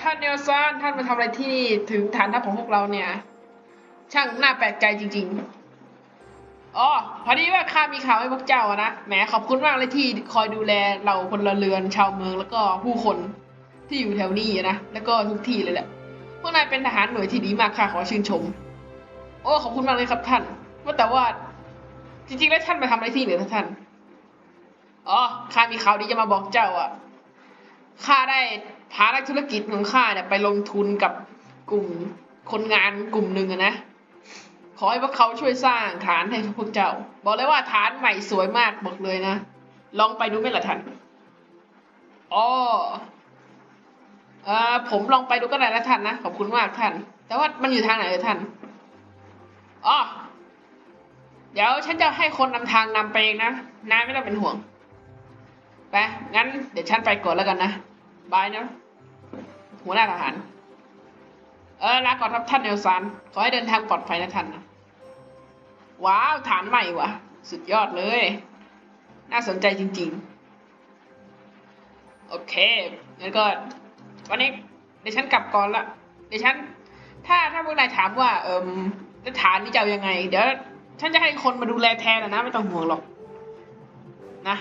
ท่านเนลซันท่านมาทำอะไรที่นี่ถึงฐานทัพของพวกเราเนี่ย ช่างน่าแปลกใจจริง ๆอ๋อพอดีว่าข้ามีข่าวให้พวกเจ้าอะนะแหมขอบคุณมากเลยที่คอยดูแลเราพลเรือนชาวเมืองแล้วก็ผู้คนที่อยู่แถวนี้นะแล้วก็ทุกที่เลยแหละพวกนายเป็นทหารหน่วยที่ดีมากค่ะขอชื่นชม โอ้ขอบคุณมากเลยครับท่าน ว่าแต่ว่า จริงๆแล้วท่านมาทำอะไรที่นี่เหรอท่านอ๋อข้ามีข่าวดีจะมาบอกเจ้าอะข้าได้ พานักธุรกิจของข้าเนี่ยไปลงทุนกับกลุ่มคนงานกลุ่มหนึ่งนะขอให้พวกเขาช่วยสร้างฐานให้พวกเจ้า บอกเลยว่าฐานใหม่สวยมากบอกเลยนะ ลองไปดูไหมล่ะท่านอ๋ออ่อผมลองไปดูก็ได้นะท่านนะขอบคุณมากท่าน แต่ว่ามันอยู่ทางไหนเลยท่านอ๋อเดี๋ยวฉันจะให้คนนำทางนำไปเองนะนายไม่ต้องเป็นห่วงไปงั้นเดี๋ยวฉันไปก่อนแล้วกันนะบายนะ หัวหน้าทหาร เออลาก่อนครับท่านเนลซันขอให้เดินทางปลอดภัยนะท่านนะว้าวฐานใหม่วะสุดยอดเลย น่าสนใจจริง ๆ โอเคงั้นก็วันนี้เดี๋ยวฉันกลับก่อนละเดี๋ยวฉัน ถ้าถ้าพวกนายถามว่า เอิมจะฐานนี้จะยังไง เดี๋ยวฉันจะให้คนมาดูแลแทนนะไม่ต้องห่วงหรอก นะ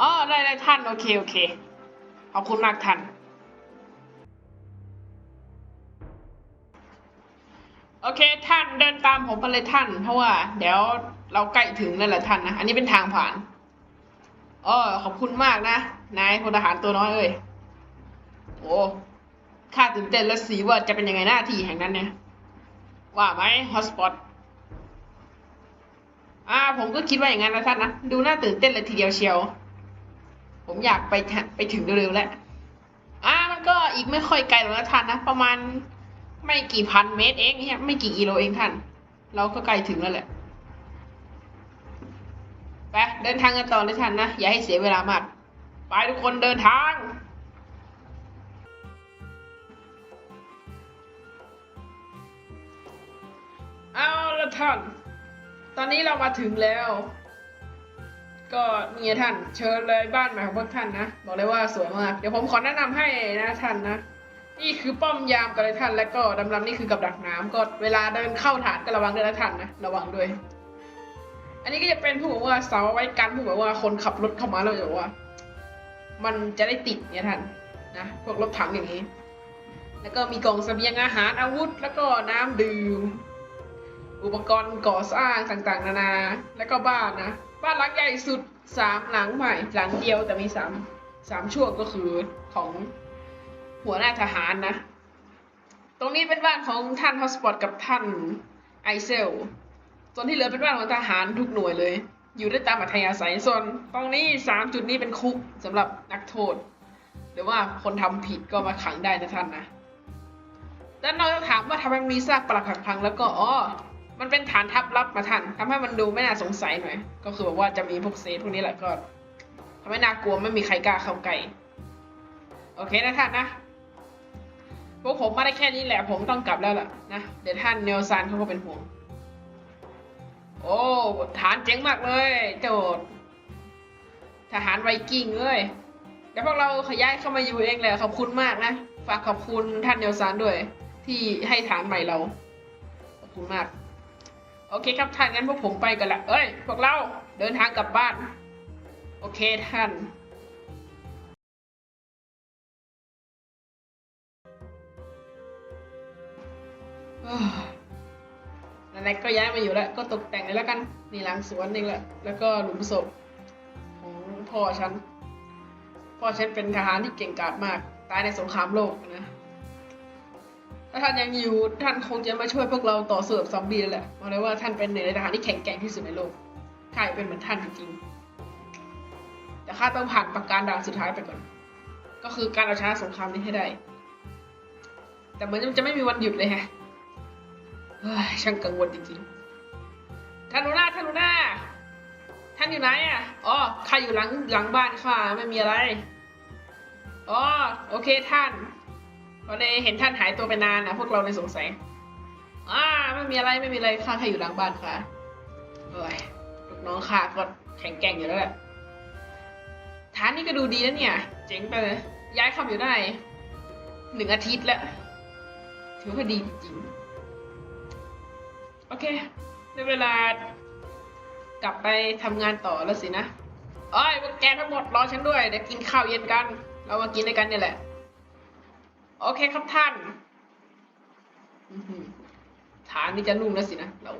อ๋อได้ได้ท่าน โอเค โอเค ขอบคุณมากท่าน โอเคท่านเดินตามผมไปเลยท่าน เพราะว่า เดี๋ยวเราใกล้ถึงแล้วแหละท่านนะอันนี้เป็นทางผ่านอ๋อขอบคุณมากนะนายพลทหารตัวน้อยเอ้ยโอ้ข้าตื่นเต้นแล้วสิว่าจะเป็นยังไงหน้าที่แห่งนั้นเนี่ย ว่าไหมฮอสปอตอ่า ผมก็คิดว่าอย่างนั้นนะท่านนะดูน่าตื่นเต้นเลยทีเดียวเชียว ผมอยากไปไปถึงเร็วๆแล้วอ่ามันก็อีกไม่ค่อยไกลหรอกนะท่านนะประมาณ ไม่กี่พันเมตรเองเนี่ยไม่กี่กิโลเองท่าน เราก็ใกล้ถึงแล้วแหละไปเดินทางกันต่อเลยท่านนะ อย่าให้เสียเวลามาก ไปทุกคนเดินทางเอาละท่าน ตอนนี้เรามาถึงแล้ว ก็นี่ไงท่าน เชิญเลยบ้านใหม่ของพวกท่านนะ บอกเลยว่าสวยมาก เดี๋ยวผมขอแนะนำให้นะท่านนะ นี่คือป้อมยามกันเลยท่านแล้วก็ดำๆนี่คือกับดักน้ำก็เวลาเดินเข้าฐานก็ระวังด้วยนะท่านนะระวังด้วย อันนี้ก็จะเป็นผู้บอกว่าเสาไว้กันผู้บอกว่าคนขับรถเข้ามาแล้วจะบว่า มันจะได้ติดเนี่ยท่านนะพวกรถถังอย่างนี้ แล้วก็มีกล่องเสบียงอาหารอาวุธ แล้วก็น้ำดื่มอุปกรณ์ก่อสร้างต่างๆ นานา แล้วก็บ้านนะ บ้านหลังใหญ่สุดสามหลังใหม่ หลังเดียวแต่มีสามสามช่วงก็คือของ หัวหน้าทหารนะ ตรงนี้เป็นบ้านของท่านฮอสปอตกับท่านไอเซล ส่วนที่เหลือเป็นบ้านของทหารทุกหน่วยเลย อยู่ได้ตามอัธยาศัย ส่วนตรงนี้สามจุดนี้เป็นคุกสำหรับนักโทษ หรือว่าคนทำผิดก็มาขังได้นะท่านนะแล้วเราจะถามว่าทำไมมีซากปรักหักพังแล้วก็อ๋อ มันเป็นฐานทัพลับมาท่านทำให้มันดูไม่น่าสงสัยหน่อย ก็คือแบบว่าจะมีพวกเซฟพวกนี้แหละก็ทำให้น่ากลัวไม่มีใครกล้าเข้าใกล้โอเคนะท่านนะ พวกผมมาได้แค่นี้แหละ ผมต้องกลับแล้วล่ะนะ เดี๋ยวท่านเนลซานเขาก็เป็นห่วง โอ้ฐานเจ๋งมากเลยโจดทหารไวกิ้งเอ้ยเดี๋ยวพวกเราขย้ายเข้ามาอยู่เองแหละขอบคุณมากนะ ฝากขอบคุณท่านเนลซานด้วย ที่ให้ฐานใหม่เรา ขอบคุณมาก โอเคครับท่านงั้นพวกผมไปกันละเอ้ย พวกเราเดินทางกลับบ้าน โอเคท่าน ไหนๆก็ย้ายมาอยู่แล้ว ก็ตกแต่งเลยแล้วกัน นี่หลังสวนนี่แหละ แล้วก็หลุมศพของพ่อฉัน พ่อฉันเป็นทหารที่เก่งกาจมาก ตายในสงครามโลกนะ ถ้าท่านยังอยู่ ท่านคงจะมาช่วยพวกเราต่อสู้กับซอมบี้แล้วแหละบอกเลยว่าท่านเป็นหนึ่งในทหารที่แข็งแกร่งที่สุดในโลกข้าอยากเป็นเหมือนท่านจริงๆแต่ข้าต้องผ่านประการด่านสุดท้ายไปก่อน ก็คือการเอาชนะสงครามนี้ให้ได้ แต่เหมือนมันจะไม่มีวันหยุดเลยแฮะ ช่างกังวลจริงๆท่านหัวหน้าท่านหัวหน้าท่านอยู่ไหนอะอ๋อข้าอยู่หลังหลังบ้านข้าไม่มีอะไรอ๋อโอเคท่านพอเลยเห็นท่านหายตัวไปนานนะพวกเราเลยสงสัยอ่าไม่มีอะไรไม่มีอะไรข้าแค่อยู่หลังบ้านค่ะโอ้ยลูกน้องข้าก็แข็งแกร่งอยู่แล้วแหละฐานนี่ก็ดูดีนะเนี่ย เจ๋งไปเลยย้ายเข้ามาอยู่ได้หนึ่งอาทิตย์แล้วถือว่าดีจริง เคได้เวลากลับไปทำงานต่อแล้วสินะเอ้ยพวกแกทั้งหมดรอฉันด้วย เดี๋ยวกินข้าวเย็นกัน เรามากินด้วยกันนี่แหละ โอเคครับท่านฐานนี่จะนุ่มแล้วสินะเรา